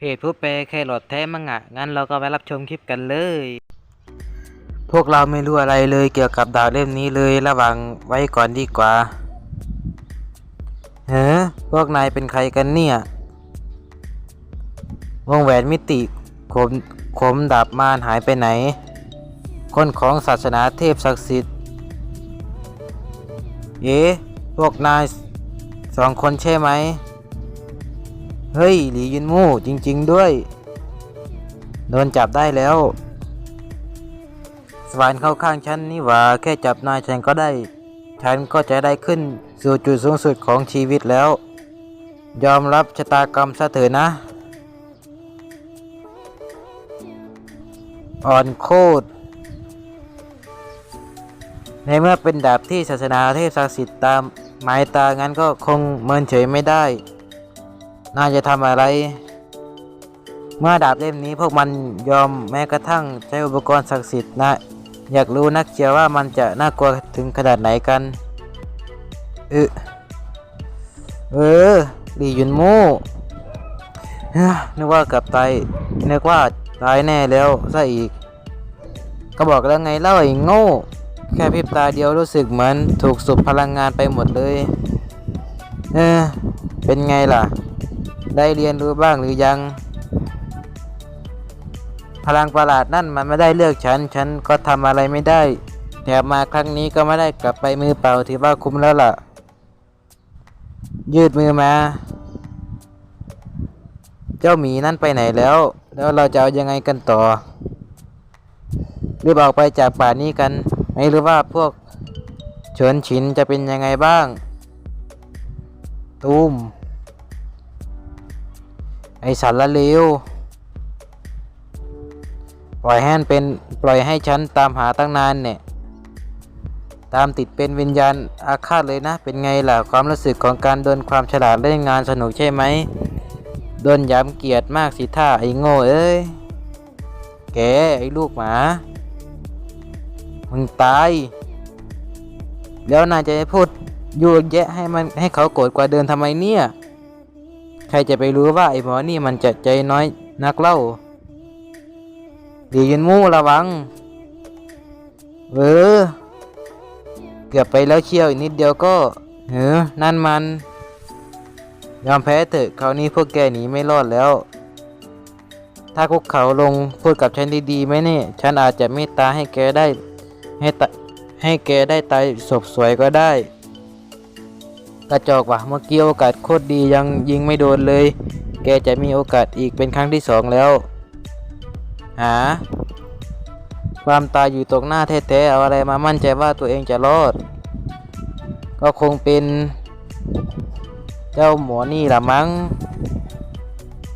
เพจผู้แปลแครอทแท้มังงะงั้นเราก็ไปรับชมคลิปกันเลย พวกเราไม่รู้อะไรเลยเกี่ยวกับดาวเล่มนี้เลยระวังไว้ก่อนดีกว่าเฮ้อพวกนายเป็นใครกันเนี่ยวงแหวนมิติขมขมดาบมารหายไปไหน คนของศาสนาเทพศักดิ์สิทธิ์เอ๊ะพวกนายสองคนใช่ไหม เฮ้ยหลียินมู่จริง ๆ ด้วย โดนจับได้แล้ว สวรรค์เข้าข้างฉันนี่หว่าแค่จับนายฉันก็ได้ ฉันก็จะได้ขึ้นสู่จุดสูงสุดของชีวิตแล้ว ยอมรับชะตากรรมซะเถอะนะ อ่อนโคตรในเมื่อเป็นดาบที่ศาสนาเทพศักดิ์สิทธิ์ตามหมายตางั้นก็คงเมินเฉยไม่ได้ น่าจะทำอะไร เมื่อดาบเล่มนี้พวกมันยอมแม้กระทั่งใช้อุปกรณ์ศักดิ์สิทธิ์นะ อยากรู้นักเชียวว่ามันจะน่ากลัวถึงขนาดไหนกันเออเออหลี่หยุนมู่นึกว่าเกับตายนึกว่าตายแน่แล้วซะอีก ก็บอกแล้วไงเล่าไอ้โง่ แค่พิบตาเดียวรู้สึกเหมือนถูกสูบพลังงานไปหมดเลย เออ เป็นไงล่ะ ได้เรียนรู้บ้างหรือยัง พลังประหลาดนั่นมันไม่ได้เลือกฉัน ฉันก็ทำอะไรไม่ได้แถมมาครั้งนี้ก็ไม่ได้กลับไปมือเปล่าถือว่าคุ้มแล้วล่ะ ยืดมือมา เจ้าหมีนั่นไปไหนแล้ว แล้วเราจะเอายังไงกันต่อรีบออกไปจากป่านี้กัน ไม่รู้ว่าพวกเฉินฉินจะเป็นยังไงบ้าง ตูม ไอสันละเลวปล่อยให้มันเป็นปล่อยให้ฉันตามหาตั้งนานเนี่ยตามติดเป็นวิญญาณอาฆาตเลยนะ เป็นไงล่ะความรู้สึกของการโดนความฉลาดเล่นงานสนุกใช่ไหมโดนย้ำเกียดมากสิท่าไอ้โง่เอ้ยแกไอ้ลูกหมามึงตาย แล้วนายจะพูดยั่วแยะให้มันให้เขาโกรธกว่าเดิมทำไมเนี่ย ใครจะไปรู้ว่าไอ้หมอนี่มันจะใจน้อยนักเล่าดียินมู่ระวัง เออ เกือบไปแล้วเชี่ยวอีกนิดเดียวก็เฮ้อนั่นมัน ยอมแพ้เถอะคราวนี้พวกแกหนีไม่รอดแล้ว ถ้าคุกเขาลงพูดกับฉันดีๆไหมเนี่ย ฉันอาจจะเมตตาให้แกได้ ให้ตให้แกได้ตายศพสวยก็ได้ กระจอกว่ะเมื่อกี้โอกาสโคตรดียังยิงไม่โดนเลย แกจะมีโอกาสอีกเป็นครั้งที่สองแล้ว หา ความตายอยู่ตรงหน้าแท้ๆเอาอะไรมามั่นใจว่าตัวเองจะรอด ก็คงเป็น เจ้าหมอนี่ละมั้ง